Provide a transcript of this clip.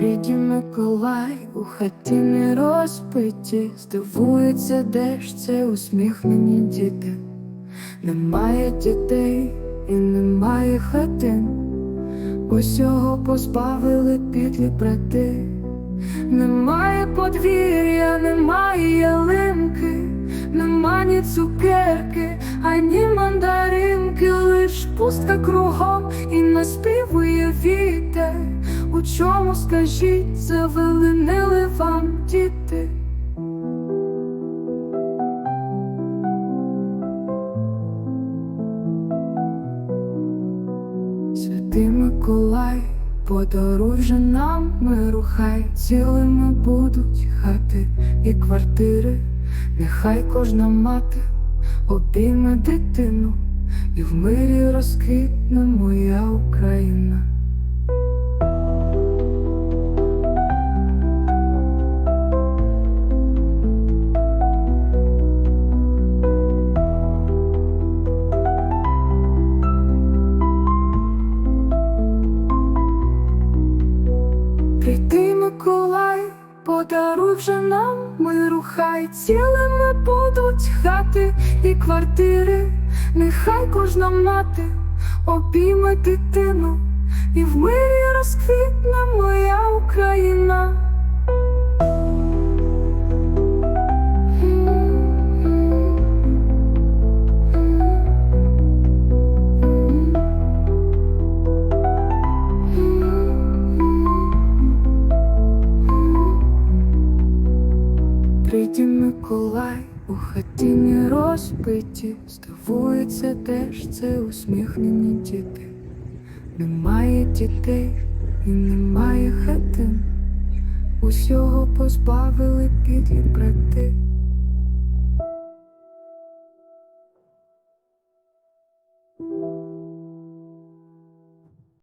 Миколай у хаті не розпиті, здивується, де ж це усміхнені діти. Немає дітей і немає хатин, усього позбавили підлі брати. Немає подвір'я, немає ялинки, нема ні цукерки, ані мандаринки, лиш пустка кругом і наспівує вітер. У чому скажіть, завеленили вам діти? Святий Миколай, подаруй же нам миру, хай цілими будуть хати і квартири, нехай кожна мати обійме дитину, і в мирі розквітне моя Україна. Подаруй вже нам миру, хай цілими будуть хати і квартири, нехай кожна мати обійме дитину, і в мирі розквітне Миколай, у хатині розбиті, здивується, теж це усміхнені діти. Немає дітей і немає хатин, усього позбавили підлі брати.